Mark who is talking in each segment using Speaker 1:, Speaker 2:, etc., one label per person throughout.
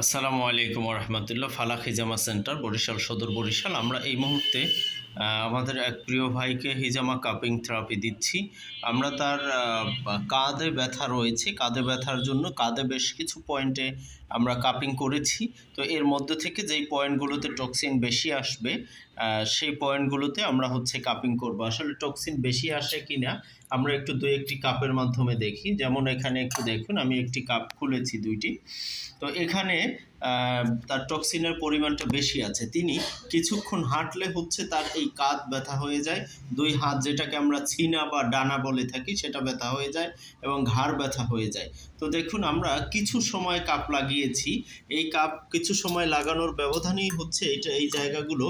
Speaker 1: আসসালামু আলাইকুম রহমতুল্লাহ ফালাক হিজামা সেন্টার, বরিশাল সদর বরিশাল। আমরা এই মুহূর্তে আমাদের এক প্রিয় ভাইকে হিজামা কাপিং থেরাপি দিচ্ছি। আমরা তার কাঁধে ব্যথা রয়েছে। কাঁধে ব্যথার জন্য কাঁধে বেশ কিছু পয়েন্টে আমরা কাপিং করেছি। তো এর মধ্যে থেকে যেই পয়েন্টগুলোতে টক্সিন বেশি আসবে সেই পয়েন্টগুলোতে আমরা হচ্ছে কাপিং করব। আসলে টক্সিন বেশি আসে কি না আমরা একটু দুই একটি কাপের মাধ্যমে দেখি। যেমন এখানে একটু দেখুন, আমি একটি কাপ খুলেছি, দুইটি। তো এখানে তার টক্সিনের পরিমাণটা বেশি আছে। তিনি কিছুক্ষণ হাঁটলে হচ্ছে তার এই কাঁধ ব্যথা হয়ে যায়। দুই হাত যেটাকে আমরা ছিনা বা ডানা বলে থাকি, সেটা ব্যথা হয়ে যায় এবং ঘাড় ব্যথা হয়ে যায়। তো দেখুন, আমরা কিছু সময় কাপ লাগিয়েছি এই কাপ কিছু সময় লাগানোর ব্যবধানই হচ্ছে এটা, এই জায়গাগুলো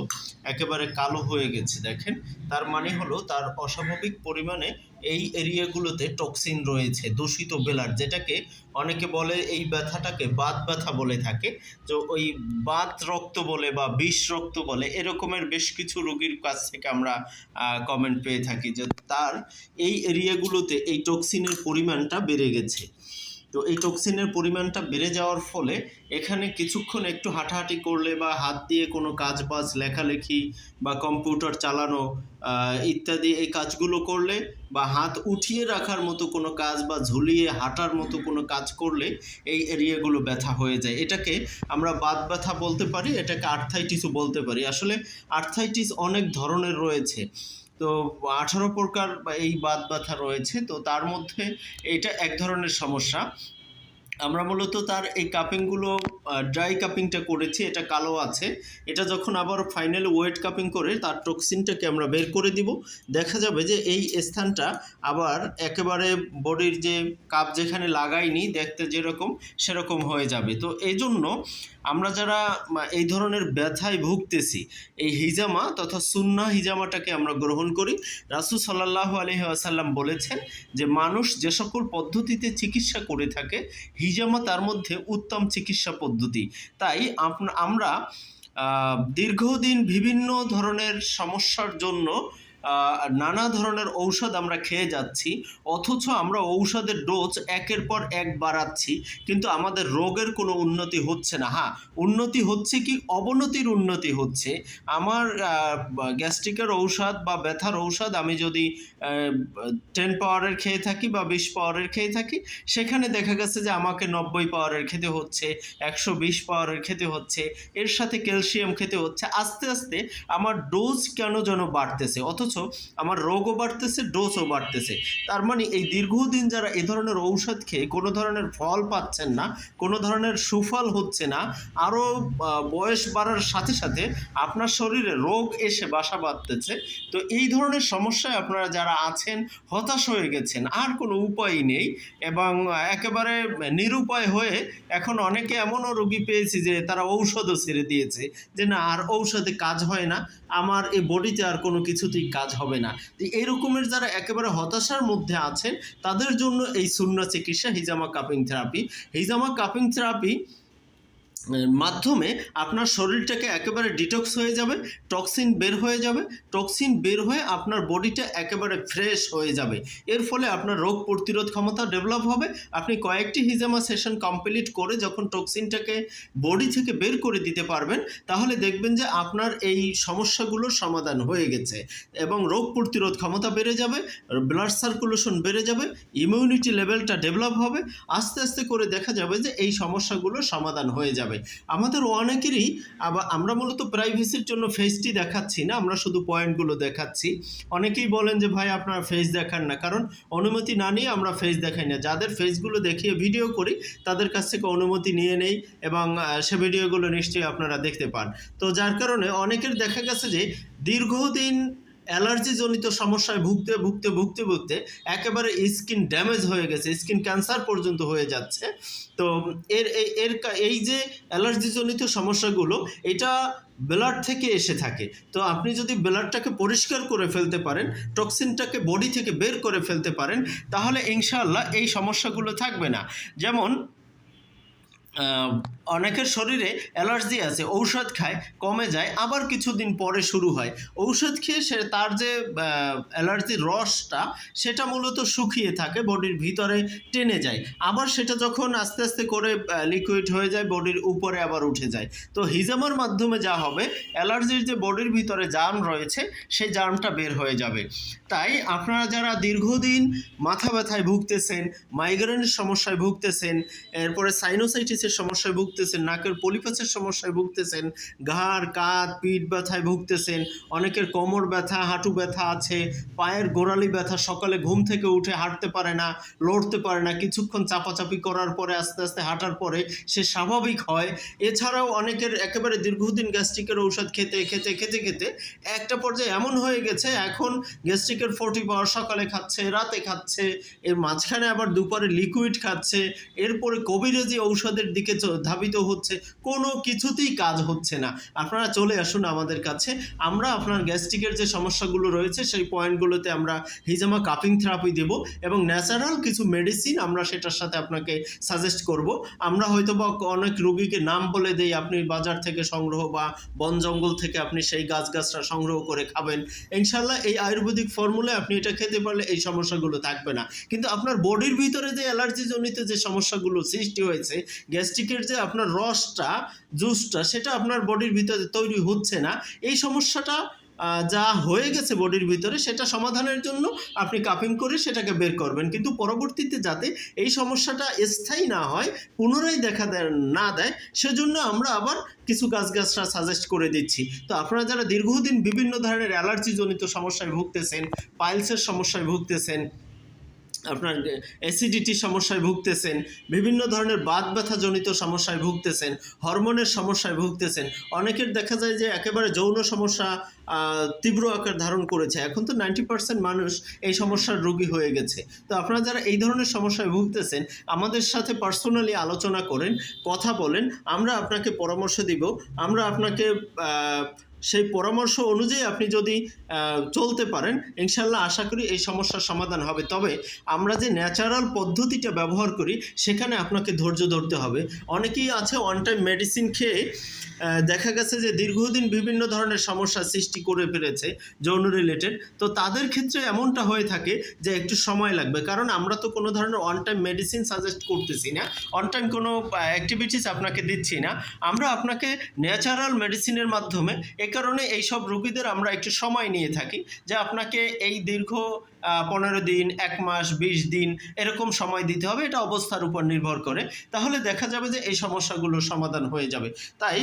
Speaker 1: একেবারে কালো হয়ে গেছে, দেখেন। তার মানে হলো তার অস্বাভাবিক পরিমাণে এই এরিয়াগুলোতে টক্সিন রয়েছে, দূষিত বেলার, যেটাকে অনেকে বলে এই ব্যথাটাকে বাত ব্যথা বলে থাকে। তো ওই বাত রক্ত বলে বা বিষ রক্ত বলে এরকমের বেশ কিছু রোগীর কাছ থেকে আমরা কমেন্ট পেয়ে থাকি যে তার এই এরিয়াগুলোতে এই টক্সিনের পরিমাণটা বেড়ে গেছে। তো এই টক্সিনের পরিমাণটা বেড়ে যাওয়ার ফলে এখানে কিছুক্ষণ একটু হাঁটাহাঁটি করলে বা হাত দিয়ে কোনো কাজ বাজ লেখালেখি বা কম্পিউটার চালানো ইত্যাদি এই কাজগুলো করলে বা হাত উঠিয়ে রাখার মতো কোনো কাজ বা ঝুলিয়ে হাঁটার মতো কোনো কাজ করলে এই এরিয়াগুলো ব্যথা হয়ে যায়। এটাকে আমরা বাত ব্যথা বলতে পারি, এটাকে আর্থাইটিসও বলতে পারি। আসলে আর্থাইটিস অনেক ধরনের রয়েছে। তো আঠারো প্রকার এই বাদ ব্যথা রয়েছে, তো তার মধ্যে এটা এক ধরনের সমস্যা। আমরা মূলত তার এই কাপিংগুলো ড্রাই কাপিংটা করেছি, এটা কালো আছে। এটা যখন আবার ফাইনালি ওয়েট কাপিং করে, তার টক্সিনটাকে আমরা বের করে দিব। দেখা যাবে যে এই স্থানটা আবার একেবারে বডির যে কাপ যেখানে লাগাইনি, দেখতে যেরকম, সেরকম হয়ে যাবে। তো এই জন্য আমরা যারা এই ধরনের ব্যথায় ভুগতেছি, এই হিজামা তথা সুন্না হিজামাটাকে আমরা গ্রহণ করি। রাসুল সাল্লাহ আলহি আসাল্লাম বলেছেন যে, মানুষ যে সকল পদ্ধতিতে চিকিৎসা করে থাকে, হিজামা তার মধ্যে উত্তম চিকিৎসা পদ্ধতি। তাই আমরা দীর্ঘদিন বিভিন্ন ধরনের সমস্যার জন্য নানা ধরনের ঔষধ আমরা খেয়ে যাচ্ছি, অথচ আমরা ঔষধের ডোজ একের পর এক বাড়াচ্ছি, কিন্তু আমাদের রোগের কোনো উন্নতি হচ্ছে না। হ্যাঁ উন্নতি হচ্ছে কি? অবনতির উন্নতি হচ্ছে। আমার গ্যাস্ট্রিকের ঔষধ বা ব্যথার ঔষধ আমি যদি টেন পাওয়ারের খেয়ে থাকি বা বিশ পাওয়ারের খেয়ে থাকি, সেখানে দেখা গেছে যে আমাকে নব্বই পাওয়ারের খেতে হচ্ছে, একশো বিশ পাওয়ারের খেতে হচ্ছে, এর সাথে ক্যালসিয়াম খেতে হচ্ছে। আস্তে আস্তে আমার ডোজ কেন যেন বাড়তেছে? অথচ আমার রোগও বাড়তেছে ডোজও বাড়তেছে। তার মানে এই দীর্ঘদিন যারা এ ধরনের ঔষধ খেয়ে কোনো ধরনের ফল পাচ্ছেন না, কোনো ধরনের সুফল হচ্ছে না, আরও বয়স বাড়ার সাথে সাথে আপনার শরীরে রোগ এসে বাসা বাঁধতেছে। তো এই ধরনের সমস্যায় আপনারা যারা আছেন, হতাশ হয়ে গেছেন, আর কোনো উপায় নেই এবং একেবারে নিরুপায় হয়ে এখন অনেকে এমনও রোগী পেয়েছি যে তারা ঔষধও ছেড়ে দিয়েছে যে না, আর ঔষধে কাজ হয় না। আমার এই বডিতে আর কোনো কিছুতেই কাজ হবে না। এরকমের যারা একেবারে হতাশার মধ্যে আছেন, তাদের জন্য এই শূন্য চিকিৎসা হিজামা কাপিং থেরাপি। হিজামা কাপিং থেরাপি মাধ্যমে আপনার শরীরটাকে একেবারে ডিটক্স হয়ে যাবে টক্সিন বের হয়ে যাবে টক্সিন বের হয়ে আপনার বডিটা একেবারে ফ্রেশ হয়ে যাবে। এর ফলে আপনার রোগ প্রতিরোধ ক্ষমতা ডেভেলপ হবে। আপনি কয়েকটি হিজামা সেশন কমপ্লিট করে যখন টক্সিনটাকে বডি থেকে বের করে দিতে পারবেন, তাহলে দেখবেন যে আপনার এই সমস্যাগুলোর সমাধান হয়ে গেছে এবং রোগ প্রতিরোধ ক্ষমতা বেড়ে যাবে ব্লাড সার্কুলেশন বেড়ে যাবে ইমিউনিটি লেভেলটা ডেভেলপ হবে। আস্তে আস্তে করে দেখা যাবে যে এই সমস্যাগুলোর সমাধান হয়ে যাবে। আমাদের অনেকেরই আবার আমরা মূলত প্রাইভেসির জন্য ফেসটি দেখাচ্ছি না, আমরা শুধু পয়েন্টগুলো দেখাচ্ছি। অনেকেই বলেন যে, ভাই, আপনারা ফেস দেখান না। কারণ অনুমতি না নিয়ে আমরা ফেস দেখাই না। যাদের ফেসগুলো দেখিয়ে ভিডিও করি, তাদের কাছ থেকে অনুমতি নিয়ে নেই এবং সে ভিডিওগুলো নিশ্চয়ই আপনারা দেখতে পান। তো যার কারণে অনেকের দেখা গেছে যে, দীর্ঘদিন অ্যালার্জিজনিত সমস্যায় ভুগতে ভুগতে ভুগতে ভুগতে একেবারে স্কিন ড্যামেজ হয়ে গেছে, স্কিন ক্যান্সার পর্যন্ত হয়ে যাচ্ছে। তো এর এর এই যে অ্যালার্জিজনিত সমস্যাগুলো, এটা ব্লাড থেকে এসে থাকে। তো আপনি যদি ব্লাডটাকে পরিষ্কার করে ফেলতে পারেন, টক্সিনটাকে বডি থেকে বের করে ফেলতে পারেন, তাহলে ইনশাআল্লাহ এই সমস্যাগুলো থাকবে না। যেমন অনেকের শরীরে অ্যালার্জি আছে, ঔষধ খায়, কমে যায়, আবার কিছুদিন পরে শুরু হয়। ঔষধ খেয়ে সে তার যে অ্যালার্জির রসটা, সেটা মূলত শুকিয়ে থাকে, বডির ভিতরে টেনে যায়। আবার সেটা যখন আস্তে আস্তে করে লিকুইড হয়ে যায়, বডির উপরে আবার উঠে যায়। তো হিজামার মাধ্যমে যা হবে, অ্যালার্জির যে বডির ভিতরে জার্ম রয়েছে, সেই জার্মটা বের হয়ে যাবে। তাই আপনারা যারা দীর্ঘদিন মাথা ব্যথায় ভুগতেছেন মাইগ্রেনের সমস্যায় ভুগতেছেন, এরপরে সাইনোসাইটিসের সমস্যায় ভুগতেছেন, নাকের পলিপাসের সমস্যায় ভুগতেছেন, ঘাড়, কাঁধ, পিঠ ব্যথায় ভুগতেছেন, অনেকের কোমর ব্যথা, হাঁটু ব্যথা আছে, পায়ের গোড়ালি ব্যথা, সকালে ঘুম থেকে উঠে হাঁটতে পারে না, লড়তে পারে না, কিছুক্ষণ চাপাচাপি করার পরে, আস্তে আস্তে হাঁটার পরে সে স্বাভাবিক হয়। এছাড়াও অনেকের একেবারে দীর্ঘদিন গ্যাস্ট্রিকের ঔষধ খেতে খেতে খেতে খেতে একটা পর্যায়ে এমন হয়ে গেছে, এখন গ্যাস্ট্রিকের ফোর্টি পাওয়ার সকালে খাচ্ছে, রাতে খাচ্ছে, এর মাঝখানে আবার দুপুরে লিকুইড খাচ্ছে, এরপরে কবিরাজি ঔষধের দিকে চ- ধাবিত হচ্ছে, কোনো কিছুতেই কাজ হচ্ছে না। আপনারা চলে আসুন আমাদের কাছে। আমরা আপনার গ্যাস্ট্রিকের যে সমস্যাগুলো রয়েছে, সেই পয়েন্টগুলোতে আমরা হিজামা কাপিং থেরাপি দেব এবং ন্যাচারাল কিছু মেডিসিন আমরা সেটার সাথে আপনাকে সাজেস্ট করব। আমরা হয়তো বা অনেক রোগীকে নাম বলে দেই, আপনি বাজার থেকে সংগ্রহ বা বন জঙ্গল থেকে আপনি সেই গাছগাছটা সংগ্রহ করে খাবেন। ইনশাল্লাহ এই আয়ুর্বেদিক ফর্মুলে আপনি এটা খেতে পারলে এই সমস্যাগুলো থাকবে না। কিন্তু আপনার বডির ভিতরে যে অ্যালার্জি জনিত যে সমস্যাগুলো সৃষ্টি হয়েছে, গ্যাস্ট্রিকের যে রসটা জুসটা সেটা আপনার বডির ভিতরে তৈরি হচ্ছে না। এই সমস্যাটা যা হয়ে গেছে বডির ভিতরে, সেটা সমাধানের জন্য আপনি কাপিং করে সেটাকে বের করবেন। কিন্তু পরবর্তীতে যাতে এই সমস্যাটা স্থায়ী না হয়, পুনরায় দেখা দেয় না দেয়, সেজন্য আমরা আবার কিছু গাছ গাছগাছরা সাজেস্ট করে দিচ্ছি। তো আপনারা যারা দীর্ঘদিন বিভিন্ন ধরনের অ্যালার্জিজনিত সমস্যায় ভুগতেছেন পাইলসের সমস্যায় ভুগতেছেন আপনার অ্যাসিডিটির সমস্যায় ভুগতেছেন, বিভিন্ন ধরনের বাত ব্যথা জনিত সমস্যায় ভুগতেছেন, হরমোনের সমস্যায় ভুগতেছেন, অনেকের দেখা যায় যে একেবারে যৌন সমস্যা তীব্র আকার ধারণ করেছে। এখন তো নাইনটি পার্সেন্ট মানুষ এই সমস্যার রোগী হয়ে গেছে। তো আপনারা যারা এই ধরনের সমস্যায় ভুগতেছেন, আমাদের সাথে পার্সোনালি আলোচনা করেন, কথা বলেন, আমরা আপনাকে পরামর্শ দিব, আমরা আপনাকে সেই পরামর্শ অনুযায়ী আপনি যদি চলতে পারেন ইনশাল্লাহ আশা করি এই সমস্যার সমাধান হবে। তবে আমরা যে ন্যাচারাল পদ্ধতিটা ব্যবহার করি, সেখানে আপনাকে ধৈর্য ধরতে হবে। অনেকেই আছে ওয়ান টাইম মেডিসিন খেয়ে দেখা গেছে যে দীর্ঘদিন বিভিন্ন ধরনের সমস্যা সৃষ্টি করে ফেলেছে, যৌন রিলেটেড তো তাদের ক্ষেত্রে এমনটা হয়ে থাকে যে একটু সময় লাগবে। কারণ আমরা তো কোনো ধরনের ওয়ান টাইম মেডিসিন সাজেস্ট করতেছি না। ওয়ান টাইম কোনো অ্যাক্টিভিটিস আপনাকে দিচ্ছি না। আমরা আপনাকে ন্যাচারাল মেডিসিনের মাধ্যমে এ কারণে এই সব রোগীদের আমরা একটু সময় নিয়ে থাকি যে আপনাকে এই দীর্ঘ পনেরো দিন, এক মাস, বিশ দিন এরকম সময় দিতে হবে। এটা অবস্থার উপর নির্ভর করে। তাহলে দেখা যাবে যে এই সমস্যাগুলোর সমাধান হয়ে যাবে। তাই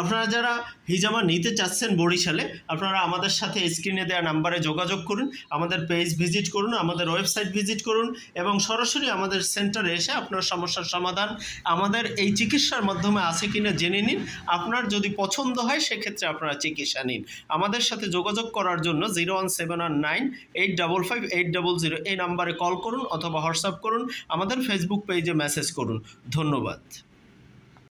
Speaker 1: আপনারা যারা হিজামা নিতে চাচ্ছেন বরিশালে, আপনারা আমাদের সাথে স্ক্রিনে দেওয়া নাম্বারে যোগাযোগ করুন, আমাদের পেজ ভিজিট করুন, আমাদের ওয়েবসাইট ভিজিট করুন এবং সরাসরি আমাদের সেন্টারে এসে আপনার সমস্যার সমাধান, আমাদের এই চিকিৎসার মাধ্যমে আছে কিনা জেনে নিন। আপনার যদি পছন্দ হয়, সেক্ষেত্রে আপনারা চিকিৎসা নিন। আমাদের সাথে যোগাযোগ করার জন্য zero one seven one nine eight double five eight double zero এই নাম্বারে কল করুন অথবা হোয়াটসঅ্যাপ করুন, আমাদের ফেসবুক পেজে মেসেজ করুন। ধন্যবাদ।